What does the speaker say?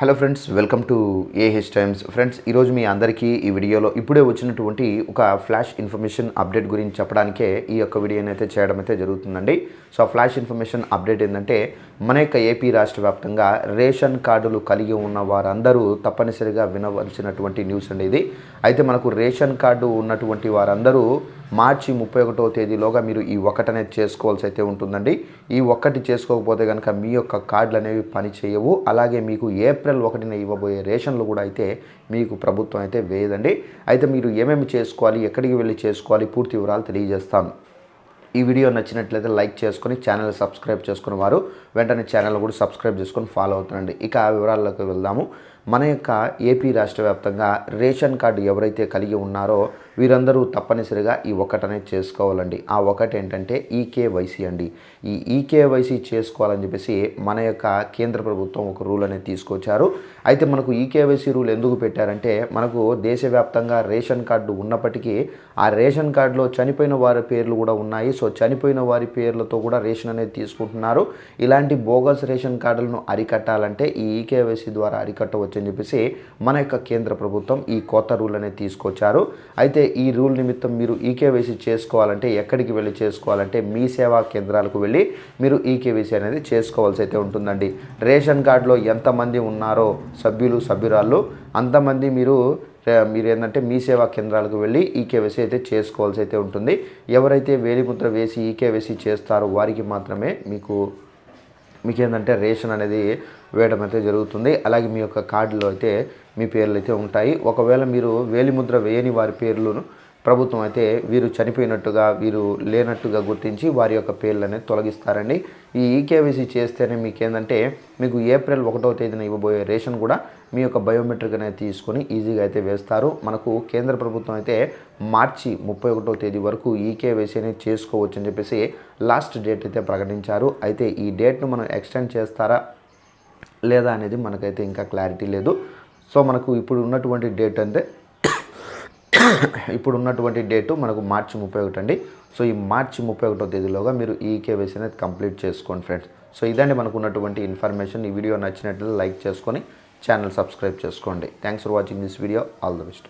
Hello friends welcome to AH times friends ఈరోజు మీ అందరికీ ఈ వీడియోలో ఇప్పుడే వచ్చినటువంటి ఒక ఫ్లాష్ ఇన్ఫర్మేషన్ అప్డేట్ గురించి చెప్పడానికే ఈ యొక్క వీడియోని అయితే చేయడం అయితే జరుగుతుందండి. సో ఆ ఫ్లాష్ ఇన్ఫర్మేషన్ అప్డేట్ ఏంటంటే మన యొక్క ఏపీ రాష్ట్ర వ్యాప్తంగా రేషన్ కార్డులు కలిగి ఉన్న వారందరూ తప్పనిసరిగా వినవలసినటువంటి న్యూస్ అండి ఇది. అయితే మనకు రేషన్ కార్డు ఉన్నటువంటి వారందరూ మార్చి ముప్పై ఒకటో తేదీలోగా మీరు ఈ ఒకటనే అనేది చేసుకోవాల్సి అయితే ఉంటుందండి. ఈ ఒక్కటి చేసుకోకపోతే కనుక మీ యొక్క కార్డులు అనేవి పని చేయవు. అలాగే మీకు ఏప్రిల్ ఒకటిన ఇవ్వబోయే రేషన్లు కూడా అయితే మీకు ప్రభుత్వం అయితే వేయదండి. అయితే మీరు ఏమేమి చేసుకోవాలి ఎక్కడికి వెళ్ళి చేసుకోవాలి పూర్తి వివరాలు తెలియజేస్తాను. ఈ వీడియో నచ్చినట్లయితే లైక్ చేసుకొని ఛానల్ సబ్స్క్రైబ్ చేసుకున్న వారు వెంటనే ఛానల్ కూడా సబ్స్క్రైబ్ చేసుకొని ఫాలో అవుతుండండి. ఇక ఆ వివరాల్లోకి వెళ్దాము. మన యొక్క ఏపీ రాష్ట్ర వ్యాప్తంగా రేషన్ కార్డు ఎవరైతే కలిగి ఉన్నారో వీరందరూ తప్పనిసరిగా ఈ ఒక్కటనేది చేసుకోవాలండి. ఆ ఒకటి ఏంటంటే ఈకేవైసీ అండి. ఈ ఈకేవైసీ చేసుకోవాలని చెప్పేసి మన యొక్క కేంద్ర ప్రభుత్వం ఒక రూల్ అనేది తీసుకొచ్చారు. అయితే మనకు ఈకేవైసీ రూల్ ఎందుకు పెట్టారంటే మనకు దేశవ్యాప్తంగా రేషన్ కార్డు ఉన్నప్పటికీ ఆ రేషన్ కార్డులో చనిపోయిన వారి పేర్లు కూడా ఉన్నాయి. సో చనిపోయిన వారి పేర్లతో కూడా రేషన్ అనేది తీసుకుంటున్నారు. ఇలాంటి బోగస్ రేషన్ కార్డులను అరికట్టాలంటే ఈ ఈకేవైసీ ద్వారా అరికట్టవచ్చు. అని చెప్పేసి మన యొక్క కేంద్ర ప్రభుత్వం ఈ కొత్త రూల్ అనేది తీసుకొచ్చారు. అయితే ఈ రూల్ నిమిత్తం మీరు ఈకేవైసీ చేసుకోవాలంటే ఎక్కడికి వెళ్ళి చేసుకోవాలంటే మీ సేవా కేంద్రాలకు వెళ్ళి మీరు ఈకేవైసీ అనేది చేసుకోవాల్సి అయితే ఉంటుందండి. రేషన్ కార్డులో ఎంతమంది ఉన్నారో సభ్యులు సభ్యురాళ్ళు అంతమంది మీరు మీరు ఏంటంటే మీ సేవా కేంద్రాలకు వెళ్ళి ఈకేవైసీ అయితే చేసుకోవాల్సి అయితే ఉంటుంది. ఎవరైతే వేలిముద్ర వేసి ఈకేవైసీ చేస్తారో వారికి మాత్రమే మీకు మీకు ఏంటంటే రేషన్ అనేది వేయడం అయితే జరుగుతుంది. అలాగే మీ యొక్క కార్డులో అయితే మీ పేర్లు అయితే ఉంటాయి. ఒకవేళ మీరు వేలిముద్ర వేయని వారి పేర్లను ప్రభుత్వం అయితే వీరు చనిపోయినట్టుగా వీరు లేనట్టుగా గుర్తించి వారి యొక్క పేర్లు అనేది తొలగిస్తారండి. ఈ ఈకేవీసీ చేస్తేనే మీకు ఏంటంటే మీకు ఏప్రిల్ ఒకటో తేదీన ఇవ్వబోయే రేషన్ కూడా మీ యొక్క బయోమెట్రిక్ అనేది తీసుకొని ఈజీగా అయితే వేస్తారు. మనకు కేంద్ర ప్రభుత్వం అయితే మార్చి ముప్పై ఒకటో తేదీ వరకు ఈకేవైసీ అనేది చేసుకోవచ్చు అని చెప్పేసి లాస్ట్ డేట్ అయితే ప్రకటించారు. అయితే ఈ డేట్ను మనం ఎక్స్టెండ్ చేస్తారా? లేదా అనేది మనకైతే ఇంకా క్లారిటీ లేదు. సో మనకు ఇప్పుడు ఉన్నటువంటి డేట్ అంటే ఇప్పుడు ఉన్నటువంటి డేటు మనకు మార్చి ముప్పై ఒకటి అండి. సో ఈ మార్చి ముప్పై ఒకటో తేదీలోగా మీరు ఈ కేవైసీ అనేది కంప్లీట్ చేసుకోండి ఫ్రెండ్స్. సో ఇదండి మనకు ఉన్నటువంటి ఇన్ఫర్మేషన్. ఈ వీడియో నచ్చినట్లయితే లైక్ చేసుకొని ఛానల్ సబ్స్క్రైబ్ చేసుకోండి. Thanks for watching this video. All the best.